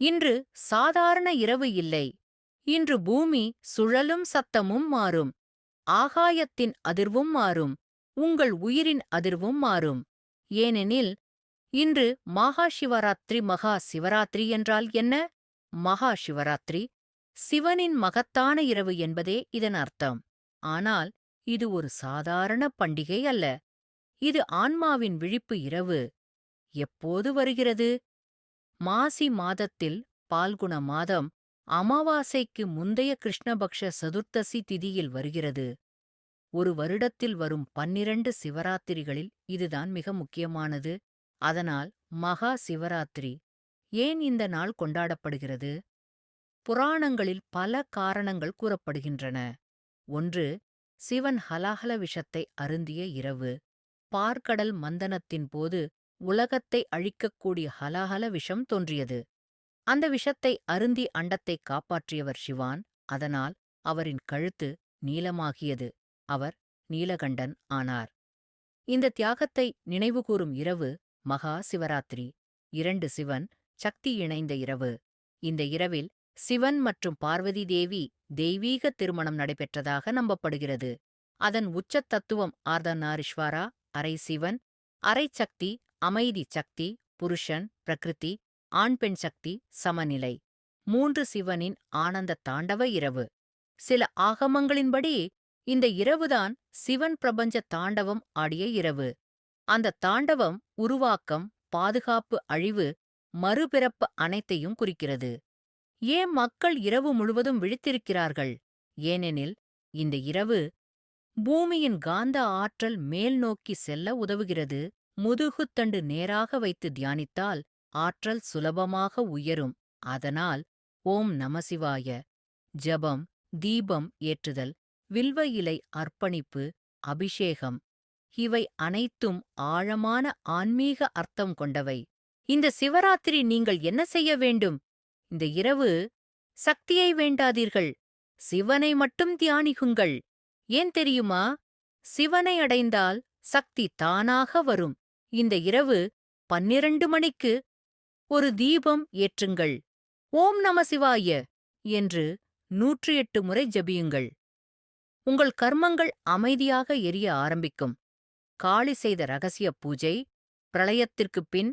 இன்று சாதாரண இரவு இல்லை. இன்று பூமி சுழலும் சத்தமும் மாறும். ஆகாயத்தின் அதிர்வும் மாறும். உங்கள் உயிரின் அதிர்வும் மாறும். ஏனெனில் இன்று மகா சிவராத்திரி மகா சிவராத்திரி என்றால் என்ன? மகா சிவராத்திரி சிவனின் மகத்தான இரவு என்பதே இதன் அர்த்தம். ஆனால் இது ஒரு சாதாரண பண்டிகை அல்ல. இது ஆன்மாவின் விழிப்பு இரவு. எப்போது வருகிறது? மாசி மாதத்தில் பால்குண மாதம் அமாவாசைக்கு முந்தைய கிருஷ்ணபக்ஷ சதுர்த்தசி திதியில் வருகிறது. ஒரு வருடத்தில் வரும் பன்னிரண்டு சிவராத்திரிகளில் இதுதான் மிக முக்கியமானது. அதனால் மகா சிவராத்திரி. ஏன் இந்த நாள் கொண்டாடப்படுகிறது? புராணங்களில் பல காரணங்கள் கூறப்படுகின்றன. ஒன்று சிவன் ஹலாஹல விஷத்தை அருந்திய இரவு. பார்க்கடல் மந்தனத்தின் போது உலகத்தை அழிக்கக்கூடிய ஹலஹல விஷம் தோன்றியது. அந்த விஷத்தை அருந்தி அண்டத்தை காப்பாற்றியவர் சிவான். அதனால் அவரின் கழுத்து நீலமாகியது அவர் நீலகண்டன் ஆனார். இந்த தியாகத்தை நினைவுகூரும் இரவு மகா சிவராத்திரி. இரண்டு சிவன் சக்தி இணைந்த இரவு. இந்த இரவில் சிவன் மற்றும் பார்வதி தேவி தெய்வீக திருமணம் நடைபெற்றதாக நம்பப்படுகிறது. அதன் உச்ச தத்துவம் ஆர்தநாரீஸ்வரா அரை சிவன் அரை சக்தி அமைதி சக்தி புருஷன் பிரகிருதி ஆண் பெண் சக்தி சமநிலை. மூன்று சிவனின் ஆனந்த தாண்டவ இரவு. சில ஆகமங்களின்படி இந்த இரவுதான் சிவன் பிரபஞ்ச தாண்டவம் ஆடிய இரவு. அந்த தாண்டவம் உருவாக்கம் பாதுகாப்பு அழிவு மறுபிறப்பு அனைத்தையும் குறிக்கிறது. ஏன் மக்கள் இரவு முழுவதும் விழித்திருக்கிறார்கள்? ஏனெனில் இந்த இரவு பூமியின் காந்த ஆற்றல் மேல் நோக்கி செல்ல உதவுகிறது. முதுகுத்தண்டு நேராக வைத்து தியானித்தால் ஆற்றல் சுலபமாக உயரும். அதனால் ஓம் நமசிவாய ஜபம் தீபம் ஏற்றுதல் வில்வ இலை அர்ப்பணிப்பு அபிஷேகம். இவை அனைத்தும் ஆழமான ஆன்மீக அர்த்தம் கொண்டவை. இந்த சிவராத்திரி நீங்கள் என்ன செய்ய வேண்டும்? இந்த இரவு சக்தியை வேண்டாதீர்கள். சிவனை மட்டும் தியானிகுங்கள் ஏன் தெரியுமா? சிவனை அடைந்தால் சக்தி தானாக வரும். இந்த இரவு பன்னிரண்டு மணிக்கு ஒரு தீபம் ஏற்றுங்கள். ஓம் நம சிவாய! என்று நூற்றி எட்டு முறை ஜபியுங்கள். உங்கள் கர்மங்கள் அமைதியாக எரிய ஆரம்பிக்கும். காளி செய்த ரகசிய பூஜை பிரளயத்திற்குப் பின்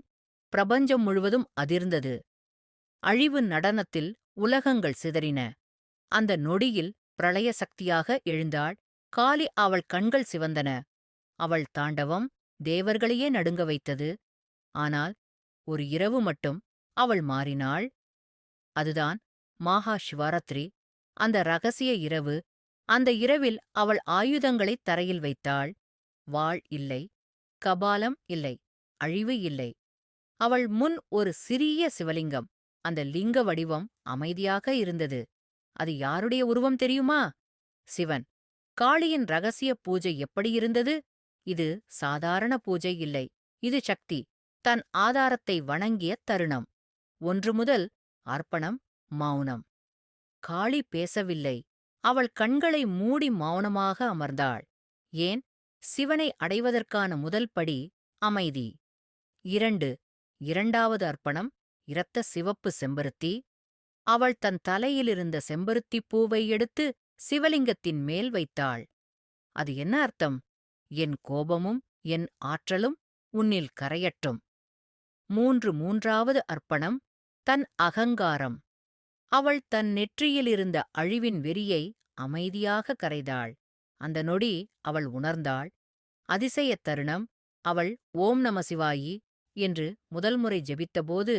பிரபஞ்சம் முழுவதும் அதிர்ந்தது. அழிவு நடனத்தில் உலகங்கள் சிதறின. அந்த நொடியில் பிரளய சக்தியாக எழுந்தாள். காளி அவள் கண்கள் சிவந்தன. அவள் தாண்டவம் தேவர்களையே நடுங்க வைத்தது. ஆனால் ஒரு இரவு மட்டும் அவள் மாறினாள். அதுதான் மாஹா சிவராத்திரி. அந்த ரகசிய இரவு. அந்த இரவில் அவள் ஆயுதங்களைத் தரையில் வைத்தாள். வாள் இல்லை. கபாலம் இல்லை. அழிவு இல்லை. அவள் முன் ஒரு சிறிய சிவலிங்கம். அந்த லிங்க வடிவம் அமைதியாக இருந்தது. அது யாருடைய உருவம் தெரியுமா? சிவன். காளியின் ரகசிய பூஜை எப்படி இருந்தது? இது சாதாரண பூஜை இல்லை. இது சக்தி. தன் ஆதாரத்தை வணங்கிய தருணம். ஒன்று முதல் அர்ப்பணம் மௌனம். காளி பேசவில்லை. அவள் கண்களை மூடி மௌனமாக அமர்ந்தாள். ஏன்? சிவனை அடைவதற்கான முதல் படி அமைதி. இரண்டு இரண்டாவது அர்ப்பணம் இரத்த சிவப்பு செம்பருத்தி. அவள் தன் தலையிலிருந்த செம்பருத்திப் பூவை எடுத்து சிவலிங்கத்தின் மேல் வைத்தாள். அது என்ன அர்த்தம்? என் கோபமும் என் ஆற்றலும் உன்னில் கரையட்டும். மூன்று மூன்றாவது அர்ப்பணம் தன் அகங்காரம். அவள் தன் நெற்றியிலிருந்த அழிவின் வெறியை அமைதியாக கரைதாள் அந்த நொடி அவள் உணர்ந்தாள். அதிசயத் தருணம் அவள் ஓம் நம சிவாயி என்று முதல் முறை ஜெபித்தபோது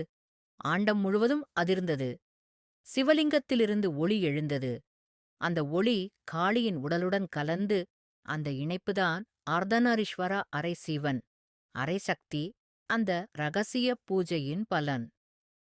ஆண்டம் முழுவதும் அதிர்ந்தது. சிவலிங்கத்திலிருந்து ஒளி எழுந்தது. அந்த ஒளி காளியின் உடலுடன் கலந்து அந்த இணைப்புதான் அர்தனரிஸ்வர அரை சிவன். அரை சக்தி அந்த ரகசிய பூஜையின் பலன்.